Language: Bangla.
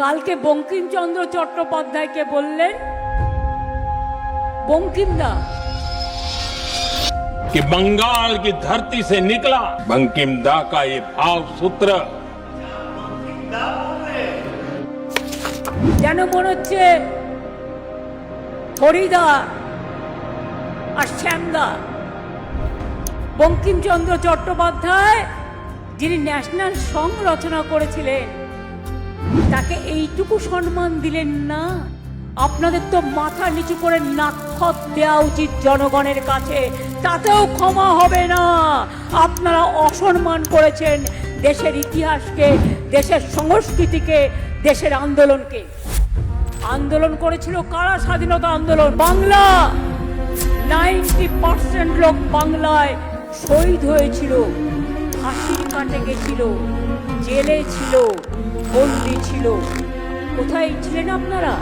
কালকে বঙ্কিমচন্দ্র চট্টোপাধ্যায়কে বললেন বঙ্কিমদা कि बंगाल की धरती से निकला बंकिम दा का ये भाव सूत्र যেন মনে হচ্ছে হরিদা আর শ্যামদা বঙ্কিমচন্দ্র চট্টোপাধ্যায় যিনি ন্যাশনাল সং রচনা করেছিলেন তাকে এইটুকু সম্মান দিলেন না। আপনাদের তো মাথা নিচু করে নাক্ষত দেওয়া উচিত জনগণের কাছে। তাতেও ক্ষমা হবে না। আপনারা অসম্মান করেছেন দেশের ইতিহাসকে, দেশের সংস্কৃতিকে, দেশের আন্দোলনকে। আন্দোলন করেছিল কারা? স্বাধীনতা আন্দোলন। বাংলা! নাইনটি পার্সেন্ট লোক বাংলায় শহীদ হয়েছিল। ফাঁসির কাটে গেছিল জেলে ছিল বন্দি ছিল। কোথায় ছিলেন আপনারা?